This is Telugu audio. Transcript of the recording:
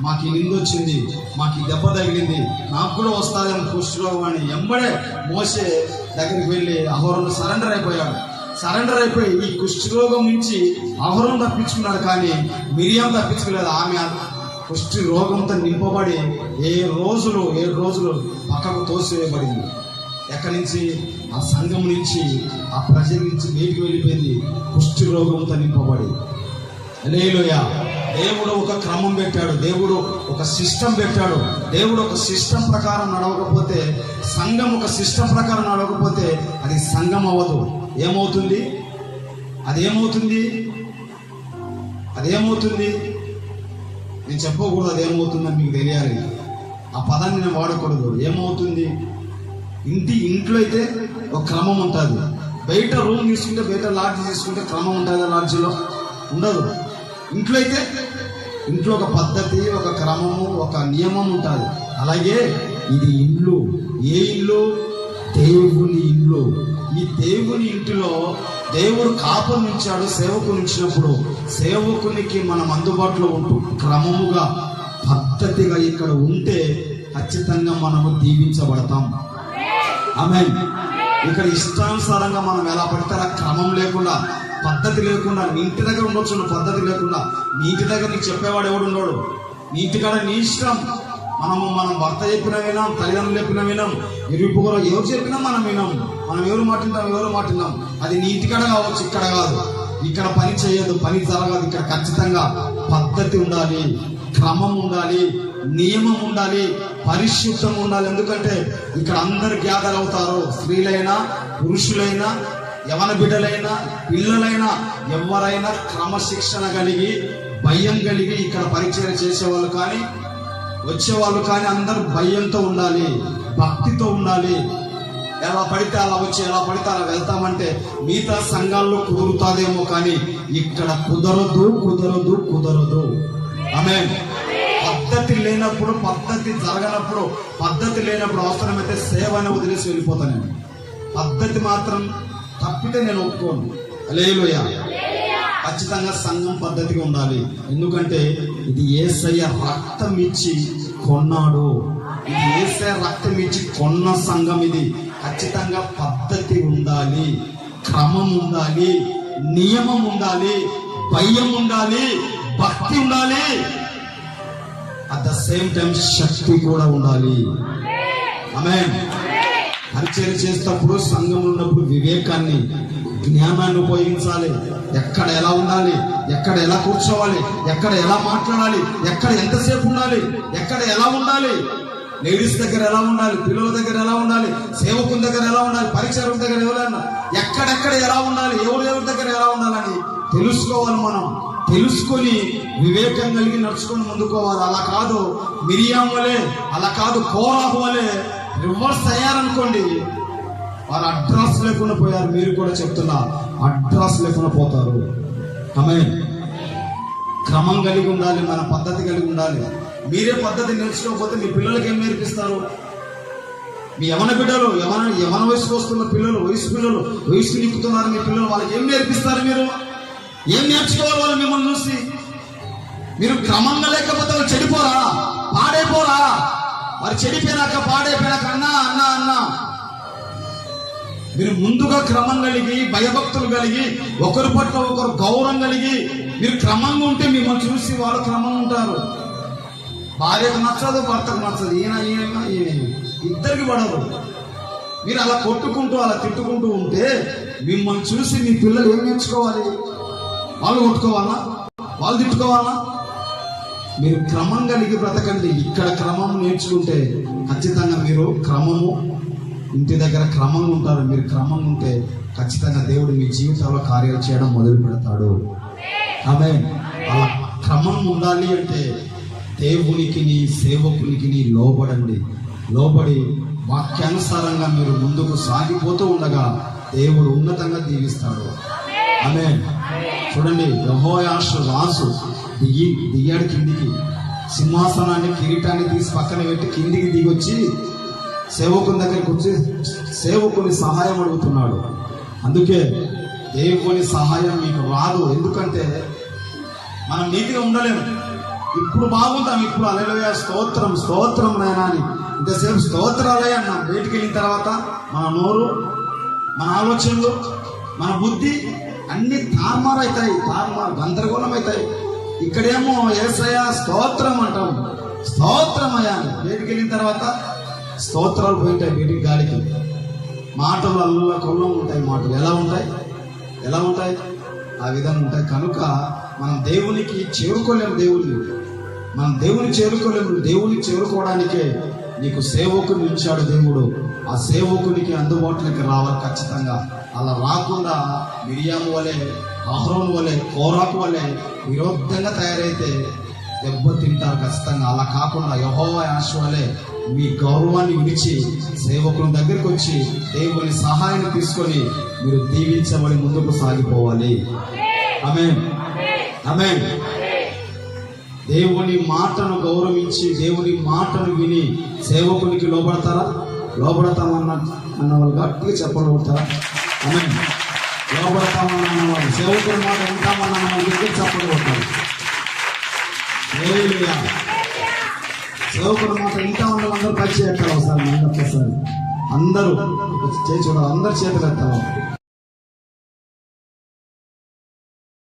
మాకు ఈ నింద వచ్చింది? మాకు దెబ్బ తగిలింది. నాకు కూడా వస్తాదని కుష్ఠరోగం అని ఎంబడే మోసే దగ్గరికి వెళ్ళి అహోరం సరెండర్ అయిపోయాడు. సరెండర్ అయిపోయి ఈ కుష్ఠరోగం నుంచి అహోరం తప్పించుకున్నాడు కానీ మిరియం తప్పించుకోలేదు ఆమె కుష్టి రోగంతో నింపబడి ఏ రోజులు ఏ రోజులు పక్కకు తోసివేయబడింది. ఎక్కడి నుంచి? ఆ సంఘం నుంచి ఆ ప్రజల నుంచి బయటికి వెళ్ళిపోయింది. కుష్టి రోగంతో నింపబడి. లేలోయ దేవుడు ఒక క్రమం పెట్టాడు దేవుడు ఒక సిస్టమ్ పెట్టాడు దేవుడు ఒక సిస్టమ్ ప్రకారం నడవకపోతే సంఘం ఒక సిస్టమ్ ప్రకారం నడవకపోతే అది సంఘం అవ్వదు. ఏమవుతుంది? అదేమవుతుంది? అదేమవుతుంది? నేను చెప్పకూడదు అది ఏమవుతుందని మీకు తెలియాలి. ఆ పదాన్ని నేను వాడకూడదు. ఏమవుతుంది? ఇంటి ఇంట్లో అయితే ఒక క్రమం ఉంటుంది. బయట రూమ్ తీసుకుంటే బయట లాడ్జ్ తీసుకుంటే క్రమం ఉంటుందా లాడ్జ్లో. ఉండదు. ఇంట్లో అయితే ఇంట్లో ఒక పద్ధతి ఒక క్రమము ఒక నియమం ఉంటుంది. అలాగే ఇది ఇల్లు. ఏ ఇల్లు? దేవుని ఇల్లు. ఈ దేవుని ఇంటిలో దేవుడు కాపురం ఉంచాడు సేవకుని ఉంచినప్పుడు సేవకునికి మనం అందుబాటులో ఉంటూ క్రమముగా పద్ధతిగా ఇక్కడ ఉంటే ఖచ్చితంగా మనము దీవించబడతాం. ఆమె ఇక్కడ ఇష్టానుసారంగా మనం ఎలా పడితే క్రమం లేకుండా పద్ధతి లేకుండా నీ ఇంటి దగ్గర ఉండొచ్చు నువ్వు పద్ధతి లేకుండా నీ ఇంటి దగ్గర నీకు చెప్పేవాడు ఎవడు ఉండడు. నీ కాడ నీ ఇష్టం. మనము మనం భర్త చెప్పిన వినాం తల్లిదండ్రులు చెప్పిన వినాం ఇరుపు కూడా ఎవరు చెప్పినా మనం వినాం. మనం ఎవరు మాటింటాం ఎవరు మాటిన్నాం అది నీ ఇంటికాడ కావచ్చు ఇక్కడ కాదు. ఇక్కడ పని చేయదు పని జరగదు. ఇక్కడ ఖచ్చితంగా పద్ధతి ఉండాలి క్రమం ఉండాలి నియమం ఉండాలి పరిశుద్ధం ఉండాలి. ఎందుకంటే ఇక్కడ అందరు గ్యాదర్ అవుతారు. స్త్రీలైనా పురుషులైనా యవన బిడ్డలైనా పిల్లలైనా ఎవరైనా క్రమశిక్షణ కలిగి భయం కలిగి ఇక్కడ పరిచయం చేసేవాళ్ళు కానీ వచ్చేవాళ్ళు కానీ అందరూ భయంతో ఉండాలి భక్తితో ఉండాలి. ఎలా పడితే అలా వచ్చి ఎలా పడితే అలా వెళ్తామంటే మిగతా సంఘాల్లో కుదురుతాదేమో కానీ ఇక్కడ కుదరదు కుదరదు కుదరదు. ఆమె పద్ధతి లేనప్పుడు పద్ధతి జరగనప్పుడు పద్ధతి లేనప్పుడు అవసరమైతే సేవని వదిలేసి వెళ్ళిపోతాను పద్ధతి మాత్రం తప్పితే నేను ఒప్పుకోను. లేలుయా ఖచ్చితంగా సంఘం పద్ధతిగా ఉండాలి. ఎందుకంటే ఇది ఏసయ్య రక్తం ఇచ్చి కొన్నాడు. ఇది ఏసయ్య రక్తం ఇచ్చి కొన్న సంఘం ఇది. ఖచ్చితంగా పద్ధతి ఉండాలి. క్రమం ఉండాలి. నియమం ఉండాలి. భయం ఉండాలి. భక్తి ఉండాలి. అట్ ద సేమ్ టైం శక్తి కూడా ఉండాలి. ఆమె పరిచయం చేసేటప్పుడు సంఘం ఉన్నప్పుడు వివేకాన్ని జ్ఞానాన్ని ఉపయోగించాలి. ఎక్కడ ఎలా ఉండాలి? ఎక్కడ ఎలా కూర్చోవాలి? ఎక్కడ ఎలా మాట్లాడాలి? ఎక్కడ ఎంతసేపు ఉండాలి? ఎక్కడ ఎలా ఉండాలి? లేడీస్ దగ్గర ఎలా ఉండాలి? పిల్లల దగ్గర ఎలా ఉండాలి? సేవకుల దగ్గర ఎలా ఉండాలి? పరిచయం దగ్గర ఎవరైనా ఎక్కడెక్కడ ఎలా ఉండాలి? ఎవరు ఎవరి దగ్గర ఎలా ఉండాలని తెలుసుకోవాలి మనం. తెలుసుకొని వివేకం కలిగి నడుచుకొని ముందుకోవాలి. అలా కాదు మిరియాం వలె అలా కాదు కోరాహు వలె రివర్స్ అయ్యారనుకోండి వారు అడ్రస్ లేకుండా పోయారు. మీరు కూడా చెప్తున్నా అడ్రస్ లేకుండా పోతారు. ఆమె క్రమం కలిగి ఉండాలి మన పద్ధతి కలిగి ఉండాలి. మీరే పద్ధతి నేర్చుకోకపోతే మీ పిల్లలకి ఏం నేర్పిస్తారు? మీ యవన బిడ్డలు యవన యవన వయసుకు వస్తున్న పిల్లలు వయసు పిల్లలు వయసు నింపుతున్నారు మీ పిల్లలు వాళ్ళకి ఏం నేర్పిస్తారు మీరు? ఏం నేర్చుకోవాలి వాళ్ళు మిమ్మల్ని చూసి? మీరు క్రమంగా లేకపోతే వాళ్ళు చెడిపోరా? పాడైపోరా? మరి చెడిపోయినాక పాడైపోయినాక అన్నా అన్నా అన్నా. మీరు ముందుగా క్రమం కలిగి భయభక్తులు కలిగి ఒకరి పట్ల ఒకరు గౌరవం కలిగి మీరు క్రమంగా ఉంటే మిమ్మల్ని చూసి వాళ్ళు క్రమంగా ఉంటారు. భార్యకు నచ్చదు భర్తకు నచ్చదు. ఈయన ఈయన ఈయన. ఇద్దరికి పడదు. మీరు అలా కొట్టుకుంటూ అలా తిట్టుకుంటూ ఉంటే మిమ్మల్ని చూసి మీ పిల్లలు ఏం నేర్చుకోవాలి? వాళ్ళు కొట్టుకోవాలా? వాళ్ళు తిట్టుకోవాలా? మీరు క్రమం కలిగి బ్రతకండి. ఇక్కడ క్రమం నేర్చుకుంటే ఖచ్చితంగా మీరు క్రమము ఇంటి దగ్గర క్రమంగా ఉంటారు. మీరు క్రమం ఉంటే ఖచ్చితంగా దేవుడు మీ జీవితంలో కార్యాలు చేయడం మొదలు పెడతాడు. ఆమె అలా క్రమం ఉండాలి అంటే దేవునికి నీ సేవకునికి నీ లోబడండి. లోబడి వాక్యానుసారంగా మీరు ముందుకు సాగిపోతూ ఉండగా దేవుడు ఉన్నతంగా దీవిస్తాడు. ఆమె చూడండి యహోయాషు రాసు దిగి దిగాడు కిందికి. సింహాసనాన్ని కిరీటాన్ని తీసి పక్కన పెట్టి కిందికి దిగొచ్చి సేవకుని దగ్గరికి వచ్చి సేవకుని సహాయం అడుగుతున్నాడు. అందుకే దేవుని సహాయం మీకు రాదు. ఎందుకంటే మనం నీతిగా ఉండలేము. ఇప్పుడు బాగుంటాం. ఇప్పుడు అలలోయ స్తోత్రం స్తోత్రం నాయనా అని. ఇంతసేపు స్తోత్రాలే అన్నాం. బయటికి వెళ్ళిన తర్వాత మన నోరు మన ఆలోచనలు మన బుద్ధి అన్ని తారుమారైతాయి తారుమారు గందరగోళం అవుతాయి ఇక్కడేమో ఏసయ స్తోత్రం అంటాం. స్తోత్రమయ్యా అయ్యా బయటికి వెళ్ళిన తర్వాత స్తోత్రాలు పోయింటాయి బయటికి గాలికి. మాటలు అల్లుల కొల్లం ఉంటాయి మాటలు ఎలా ఉంటాయి? ఎలా ఉంటాయి? ఆ విధంగా ఉంటాయి. కనుక మనం దేవునికి చేరుకోలేము దేవుని. మనం దేవుని చేరుకోలేము. దేవుని చేరుకోవడానికే నీకు సేవకుని ఇచ్చాడు దేవుడు. ఆ సేవకునికి అందుబాటులోకి రావాలి ఖచ్చితంగా. అలా రాకుండా మిరియాం వలె అహరోన్ వలె కోరాకు వలె విరోధంగా తయారైతే దెబ్బ తింటారు ఖచ్చితంగా. అలా కాకుండా యహో యాశ వలె మీ గౌరవాన్ని విడిచి సేవకుని దగ్గరికి వచ్చి దేవుని సహాయాన్ని తీసుకొని మీరు దీవించబడి ముందుకు సాగిపోవాలి. ఆమె ఆమె దేవుని మాటను గౌరవించి దేవుని మాటను విని సేవకునికి లోపడతారా లోపడతామన్న అన్న వాళ్ళు గట్టిగా చెప్పగలుగుతారా? ఆమె లోపడతామన్న అన్న మాట వింటామన్న మన దగ్గర చెప్పగలుగుతారు హల్లెలూయా. సేవకుడు మాట ఇంకా ఉన్న అందరూ పైకి ఎత్తాలి ఒకసారి అందరూ చేసి చూడాలి అందరు చేతులు ఎత్తాలి.